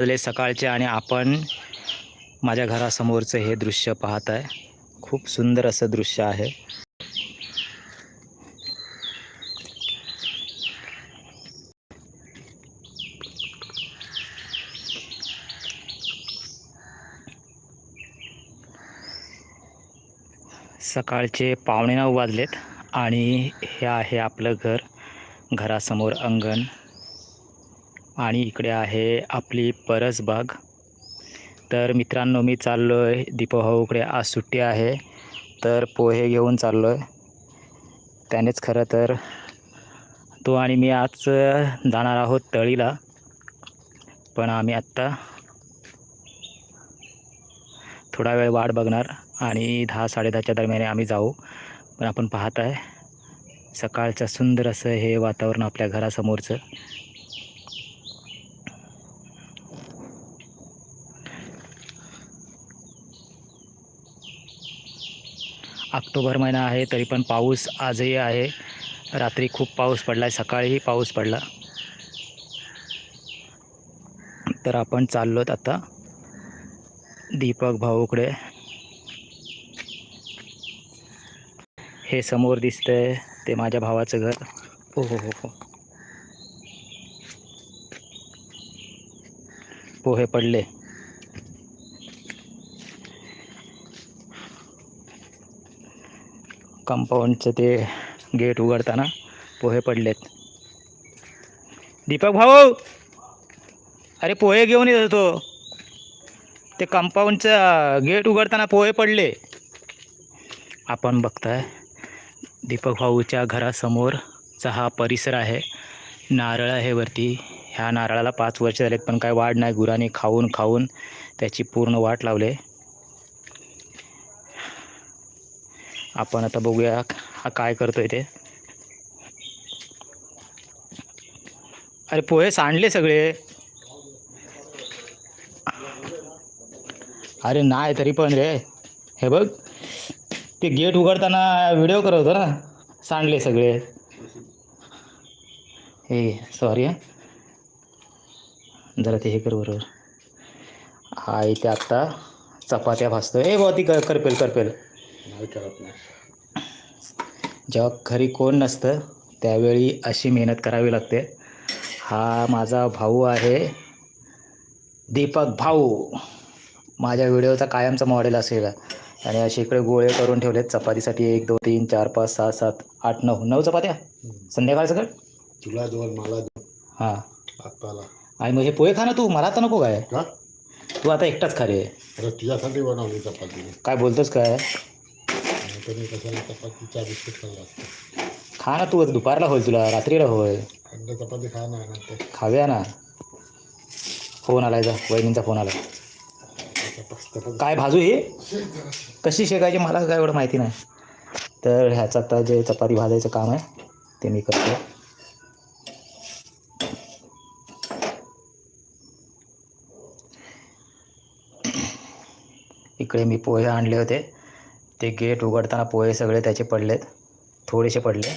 वाजले सकाळचे आणि आपण माझ्या घरासमोरचं हे दृश्य पाहत आहे खूप सुंदर असं दृश्य आहे. सकाळचे पावणे नऊ वाजलेत आणि हे आहे आपलं घर. घरासमोर अंगण. आणि इकडे आहे आपली परसबाग. तर मित्रांनो मी चाललो आहे दीपभाऊकडे आज सुट्टी आहे तर पोहे घेऊन चाललो आहे त्यानेच खरं तर तो आणि मी आज जाणार आहोत तळीला पण आम्ही आत्ता थोडा वेळ वाट बघणार आणि दहा साडेदहाच्या दरम्यान आम्ही जाऊ. पण आपण पाहत आहे सकाळचं सुंदर असं हे वातावरण आपल्या घरासमोरचं. ऑक्टोबर महिना आहे तरी पण पाऊस आजही आहे. रात्री खूप पाऊस पडला आहे सकाळीही पाऊस पडला. तर आपण चाललोत आता दीपक भाऊकडे. हे समोर दिसतंय ते माझ्या भावाचं घर. हो हो हो हो. पोहे पडले. कंपाऊंडचं ते गेट उघडताना पोहे पडलेत. दीपक भाऊ! अरे पोहे घेऊन येत होतो. ते कंपाऊंडचं गेट उघडताना पोहे पडले. आपण बघताय दीपक भाऊच्या घरासमोरचा हा परिसर आहे. नारळ आहे वरती. ह्या नारळाला पाच वर्ष झालेत पण काय वाढ नाही. गुराने खाऊन खाऊन त्याची पूर्ण वाट लावले. आपण आता बघूया हा काय करतोय ते. अरे पोहे सांडले सगळे. अरे नाही तरी पण रे. हे बघ ते गेट उघडताना व्हिडिओ करत होतो ना सांडले सगळे. हे सॉरी हा. जरा ते हे कर बरोबर. हा इथे आत्ता चपात्या भासतो ए बुवा ती कर करपेल करपेल. नाही. जेव्हा घरी कोण नसतं त्यावेळी अशी मेहनत करावी लागते. हा माझा भाऊ आहे दीपक भाऊ. माझ्या व्हिडिओचा कायमचा मॉडेल असेल. आणि असे इकडे गोळे करून ठेवलेत. चपातीसाठी एक दोन तीन चार पाच सहा सात आठ नऊ. नऊ चपात्या? संध्याकाळचं कर तुला दोन मला दोन. हां. आणि हे पोहे खा ना तू. मला आता नको काय. तू आता एकटाच खा रे. तुझ्यासाठी बनवली चपाती. काय बोलतोस काय? मी कशाला चपातीचा बिस्किट खा ना तू दुपारला होईल तुला रात्रीला होय. अंडा चपाती खा ना नंतर. खाऊया ना. फोन आलाय जा वहिनींचा फोन आला चपाती काय भाजू हे? कशी शेकायची मला काय एवढं माहिती नाही. तर ह्याचं आता जे चपाती भाजायचं काम आहे ते मी करतो इकडे मी पोहे आणले होते. ते गेट उघडताना पोहे सगळे त्याचे पडलेत. थोडेसे पडले.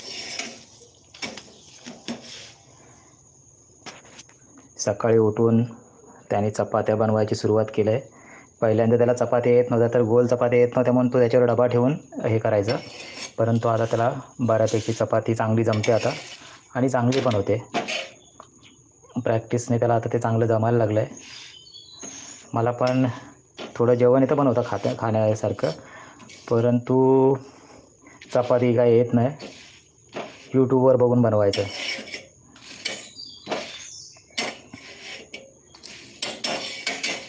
सकाळी उठून त्याने चपात्या बनवायची सुरुवात केली आहे पहिल्यांदा त्याला चपात्या येत नव्हत्या तर गोल चपात्या येत नव्हत्या म्हणून तो त्याच्यावर डबा ठेवून हे करायचं. परंतु आता त्याला बऱ्यापैकी चपाती चांगली जमते आता. आणि चांगली पण होते. प्रॅक्टिसने त्याला आता ते चांगलं जमायला लागलं आहे मला पण थोडं जेवण येतं पण होतं खात्या खाण्यासारखं. परंतु चपाती काय येत नाही. यूट्यूबवर बघून बनवायचं.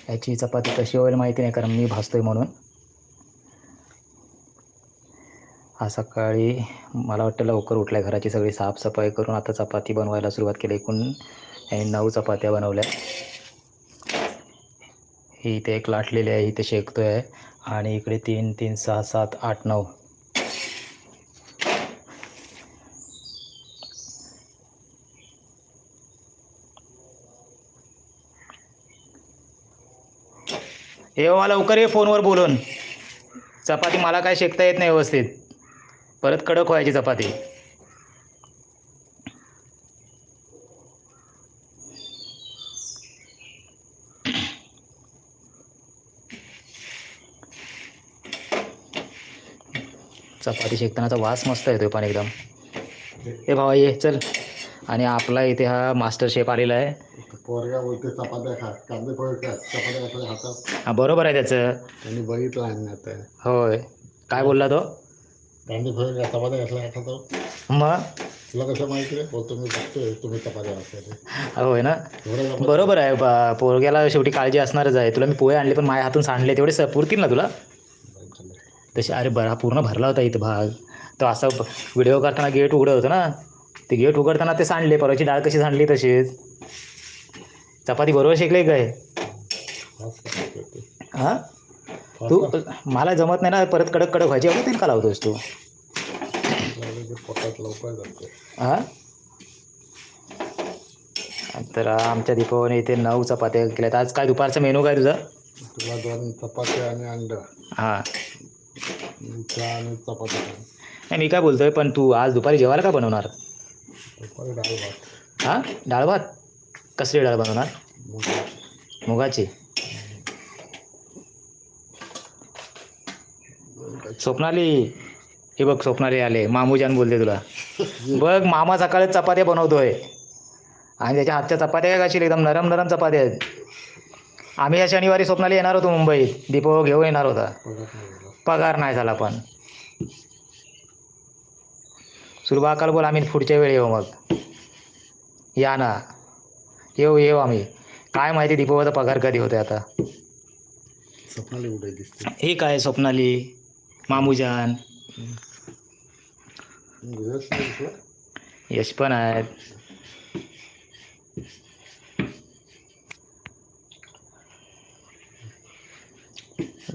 याची चपाती कशी होईल माहिती नाही कारण मी भासतोय म्हणून. हा सकाळी मला वाटतं लवकर उठल्या घराची सगळी साफसफाई करून आता चपाती बनवायला सुरुवात केली. एकूण याने नऊ चपात्या बनवल्या. ही इथे एक लाटलेली आहे इथे शेकतो आहे. आणि इकडे तीन तीन सहा सात आठ नऊ. हे हो, मला लवकर ये फोनवर बोलून. चपाती मला काय शेकता येत नाही व्यवस्थित. परत कडक व्हायची चपाती. चपाती शेकतानाचा वास मस्त येतोय पण एकदम. ए भावा ये चल. आणि आपला इथे हा मास्टर शेफ आलेला आहे. पोरगा बोलते चपात्या खा. कांदे पोहे खा चपात्या आपल्या हातात हा बरोबर आहे त्याचं. त्यांनी बघितलं आता. होय. काय बोलला तो? कांदे पोहे खा चपात्या घातल्या हातात मग? तुला कसं माहिती आहे बोलतो मी बघतोय तुम्ही चपात्या घातल्या होय ना? बरोबर आहे बा- पोरग्याला शेवटी काळजी असणारच आहे. तुला मी पोहे आणले पण माझ्या हातून सांडले तेवढे स- पुरतील ना तुला? तसे अरे बरा पूर्ण भरला होता इथं भाग. तो असा व्हिडिओ करताना गेट उघडं होतं ना? ते गेट उघडताना ते सांडले परवाची डाळ कशी सांडली तशीच. चपाती बरोबर शेकले काय. हां? तू मला जमत नाही ना परत कडक कडक व्हायची एवढं तेल का लावतोस तू? हां? तर आमच्या दीपावली इथे नऊ चपात्या केल्यात. आज काय दुपारचा मेनू काय तुझा? तुला दोन चपात्या आणि अंड. हां. आणि. नाही मी काय बोलतोय पण तू आज दुपारी जेवायला काय बनवणार? दुपारी डाळ भात. हां? डाळ भात? कसली डाळ बनवणार? मग मुगाची. स्वप्नाली हे बघ स्वप्नाली आले मामूजान बोलते तुला. बघ मामा सकाळी चपात्या बनवतोय. आणि त्याच्या हातच्या चपात्या काय कशी एकदम नरम नरम चपात्या आहेत. आम्ही या शनिवारी स्वप्नाली येणार होतो मुंबईत. दीपो घेऊन येणार होता. नाही. पगार नाही झाला पण. सुरभाकाल बोल आम्ही पुढच्या वेळी येऊ मग. या ना. येऊ येऊ आम्ही. काय माहिती दीपोचा पगार कधी होते आता? स्वप्नाली दिसते? हे काय स्वप्नाली? मामूजान? यश पण आहेत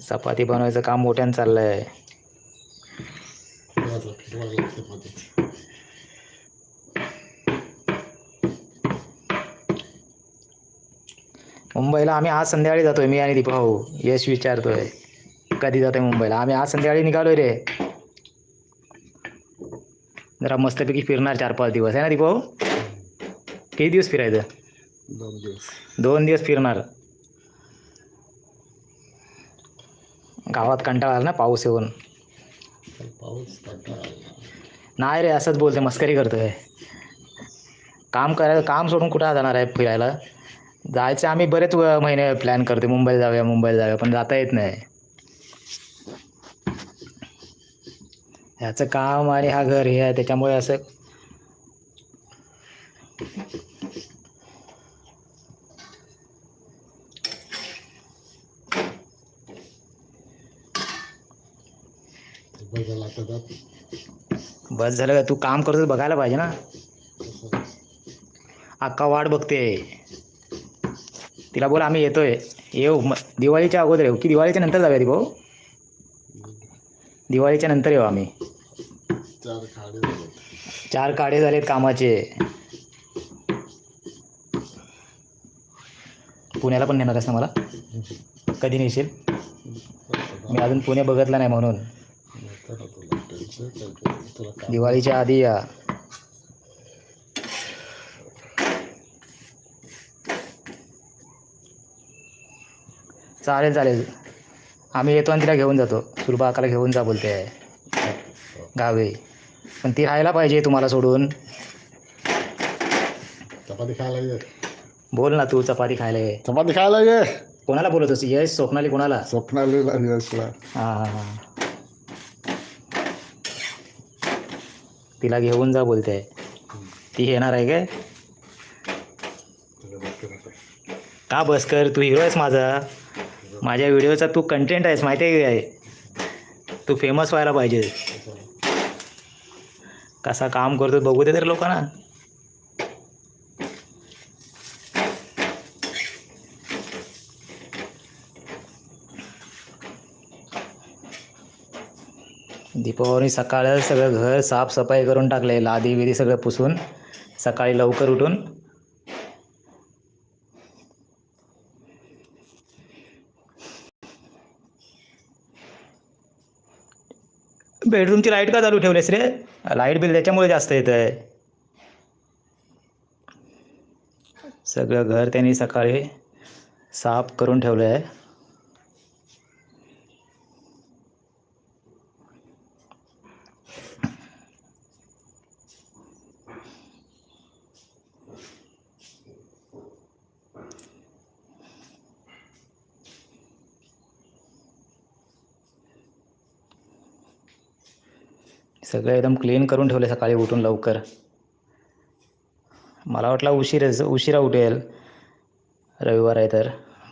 चपाती बनवायचं काम मोठ्यानं चाललं आहे. मुंबईला आम्ही आज संध्याकाळी जातोय मी आणि दीपाऊ यश विचारतोय कधी जातोय मुंबईला? आम्ही आज संध्याकाळी निघालोय रे. जरा मस्तपैकी फिरणार चार पाच दिवस. आहे ना दीपाऊ किती दिवस फिरायचं? दोन दिवस. दोन दिवस फिरणार. गावात कंटाळा आला ना पाऊस येऊन. पाऊस. नाही रे असंच बोलते मस्करी करतोय. काम करायचं काम सोडून कुठं जाणार आहे फिरायला? जायचं आम्ही बरेच महिने प्लॅन करते मुंबईला जाऊया मुंबईला जाऊया पण जाता येत नाही. ह्याचं काम आणि हा घर हे आहे त्याच्यामुळे असं बघायला आता जात बस झालं का? तू काम करतो बघायला पाहिजे ना. अक्का वाट बघते. तिला बोला आम्ही येतोय. येऊ. मग दिवाळीच्या अगोदर येऊ. की दिवाळीच्या नंतर जाऊया ती भाऊ. दिवाळीच्या नंतर येऊ आम्ही. चार काडे झाले चार काडे झालेत कामाचे. पुण्याला पण नेणार आहेस ना मला? कधी नेशील? मी अजून पुणे बघितलं नाही म्हणून. दिवाळीच्या आधी या. चालेल चालेल. आम्ही येतो आणि तिला घेऊन जातो. सुरबाकाला घेऊन जा बोलते. आहे गावे. पण ती राहायला पाहिजे तुम्हाला सोडून. चपाती खायला ये. बोल ना तू चपाती खायला ये. चपाती खायला ये. कोणाला बोलत होती यश स्वप्नाली कोणाला? स्वप्नालीला यशला. हां हां हां. तिला घेऊन जा बोलते. ती येणार आहे काय? का बस कर तू हिरो आहेस माझा. माझ्या व्हिडिओचा तू कंटेंट आहेस माहिती आहे काय? तू फेमस व्हायला पाहिजे. कसा काम करतो बघू दे तर लोकांना. दीपावली सकाळ सगळं घर साफसफाई करून टाकले लादी बिदी सगळं पुसून सकाळी लवकर उठून. बेडरूमची लाइट का चालू ठेवलीस रे? लाइट बिल त्याच्यामुळे जास्त येतं आहे सगळं घर त्यांनी सकाळी साफ करून ठेवलं आहे सगळं एकदम क्लीन करून ठेवले सकाळी उठून लवकर. मला वाटला उशीर उशिरा उठेल. रविवार आहे तर.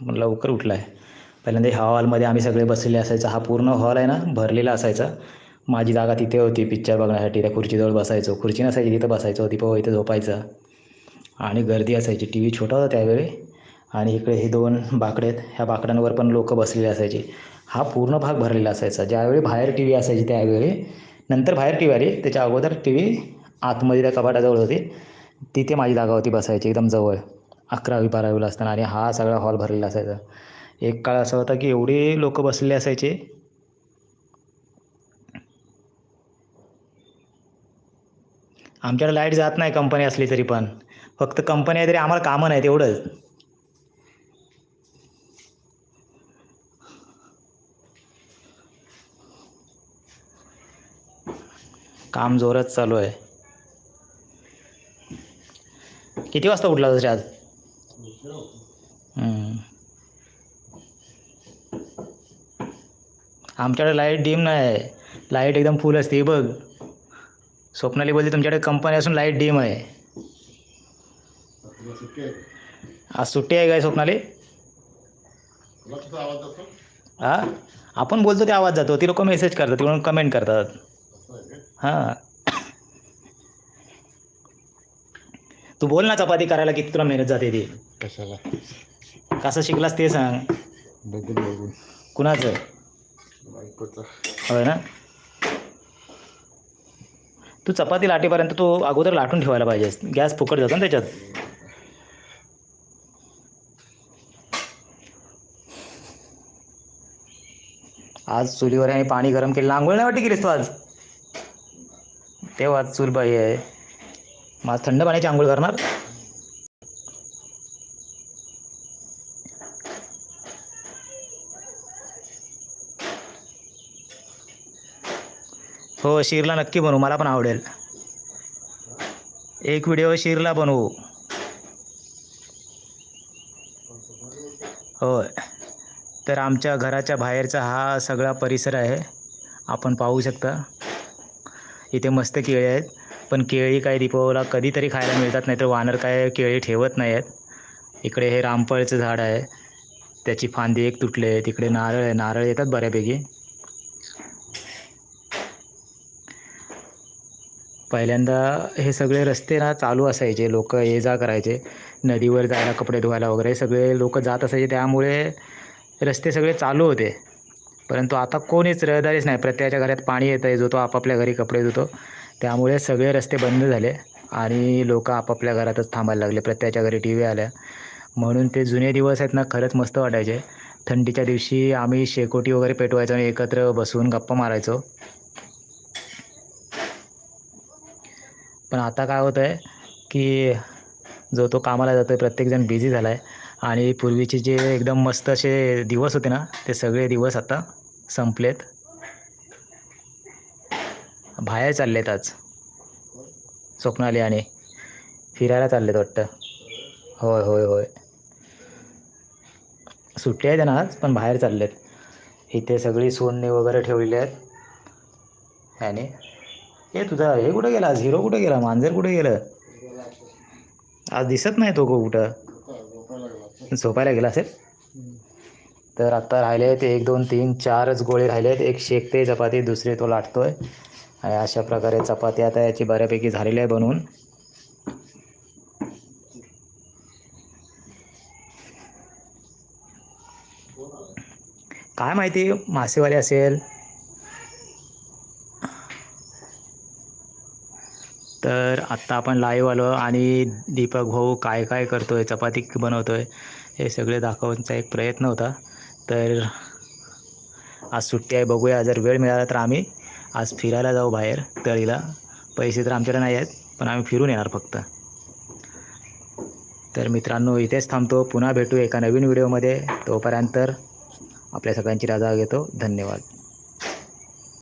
पण लवकर उठला आहे पहिल्यांदा ह्या हॉलमध्ये आम्ही सगळे बसलेले असायचं. हा पूर्ण हॉल आहे ना भरलेला असायचा. माझी जागा तिथे होती पिक्चर बघण्यासाठी. त्या खुर्चीजवळ बसायचो. खुर्ची नसायची तिथं बसायचो. दीपा इथं झोपायचं. आणि गर्दी असायची. टी व्ही छोटा होता त्यावेळी. आणि इकडे हे दोन बाकडे आहेत. ह्या बाकड्यांवर पण लोक बसलेले असायचे. हा पूर्ण भाग भरलेला असायचा. ज्यावेळी बाहेर टी व्ही असायची त्यावेळी नंतर बाहेर टी व्ही आली. त्याच्या अगोदर टी व्ही आतमध्ये त्या कपाटाजवळ होती. तिथे माझी जागा होती बसायची एकदम जवळ. अकरावी बारावीला असताना आणि हा सगळा हॉल भरलेला असायचा. एक काळ असा होता की एवढे लोक बसलेले असायचे. आमच्याकडे लाइट जात नाही कंपनी असली तरी पण. फक्त कंपनी आहे तरी आम्हाला कामं नाही तेवढंच काम जोरात चालू आहे. किती वाजता उठला होता आज. आमच्याकडे लाइट डिम नाही लाइट एकदम फुल असते बघ. स्वप्नाली बोलते तुमच्याकडे कंपनी असून लाइट डिम आहे. आहे आज सुट्टी आहे काय स्वप्नाली? हा आपण बोलतो ते आवाज जातो. ती लोक मेसेज करतात तिकडून कमेंट करतात. आहे हां. तू बोल ना चपाती करायला किती तुला मेहनत जाते ती. कशाला? कसं शिकलास ते सांग. बघून बघून. कुणाचं? बायकोचा. होय ना? तू चपाती लाटेपर्यंत तू अगोदर लाटून ठेवायला पाहिजेस. गॅस फुकट जातो ना त्याच्यात. आज चुलीवर आहे पाणी गरम केलेलं. आंघोळ नाही वाटते केलीस तू आज? तेव्हा चुलबाई चूलबाई आहे. मग थंड पाण्याची आंघोळ करणार. हो शिरला नक्की बनवू. मला पण आवडेल. एक व्हिडिओ शिरला बनवू. होय. तर आमच्या घराच्या बाहेरचा हा सगळा परिसर आहे. आपण पाहू शकता. इथे मस्त केळी आहेत. पण केळी काय दीपावला कधीतरी खायला मिळतात नाही तर वानर काय केळी ठेवत नाही आहेत इकडे हे रामफळचं झाड आहे. त्याची फांदी एक तुटले आहे. तिकडे नारळ आहे. नारळ येतात बऱ्यापैकी. पहिल्यांदा हे सगळे रस्ते ना चालू असायचे. लोक ये जा करायचे. नदीवर जायला कपडे धुवायला वगैरे. सगळे लोक जात असायचे. त्यामुळे रस्ते सगळे चालू होते. परंतु आता कोणीच रहदारीच नाही. प्रत्येकाच्या घरात पाणी येतं आहे जो तो आपापल्या घरी कपडे धुतो. त्यामुळे सगळे रस्ते बंद झाले आणि लोक आपापल्या घरातच थांबायला लागले. प्रत्येकाच्या घरी टी व्ही आल्या. म्हणून ते जुने दिवस आहेत ना खरंच मस्त वाटायचे. थंडीच्या दिवशी आम्ही शेकोटी वगैरे पेटवायचो आणि एकत्र बसून गप्पा मारायचो. पण आता काय होतं आहे की जो तो कामाला जातो आहे प्रत्येकजण बिझी झाला आहे आणि पूर्वीचे जे एकदम मस्त असे दिवस होते ना ते सगळे दिवस आता संपलेत. बाहेर चाललेत आज. स्वप्नाली आणि फिरायला चाललेत वाटतं. होय होय होय. सुट्टी आहे त्यांना आज पण बाहेर चाललेत. इथे सगळी सोडणी वगैरे ठेवलेली आहेत. आणि हे तुझा हे कुठं गेला? आज हिरो कुठं गेला? मांजर कुठे गेलं? आज दिसत नाही तो गो कुठं? झोपायला झोपायला गेला असेल? तर आत्ता राहिले आहेत एक दोन तीन चारच गोळे राहिले आहेत. एक शेकते चपाती दुसरी तो लाटतोय. आणि अशा प्रकारे चपाती आता याची बऱ्यापैकी झालेली आहे बनवून. काय माहिती मासेवाले असेल. तर आत्ता आपण लाईव्ह आलो आणि दीपक भाऊ काय काय करतोय चपाती बनवतोय हे सगळे दाखवण्याचा एक प्रयत्न होता. तर आज सुट्टी आहे बघूया. जर वेळ मिळाला तर आम्ही आज फिरायला जाऊ बाहेर तळीला. पैसे तर आमच्याकडे नाही आहेत पण आम्ही फिरून येणार फक्त. तर मित्रांनो इथेच थांबतो. पुन्हा भेटू एका नवीन व्हिडिओमध्ये. तोपर्यंत आपल्या सगळ्यांची रजा घेतो. धन्यवाद.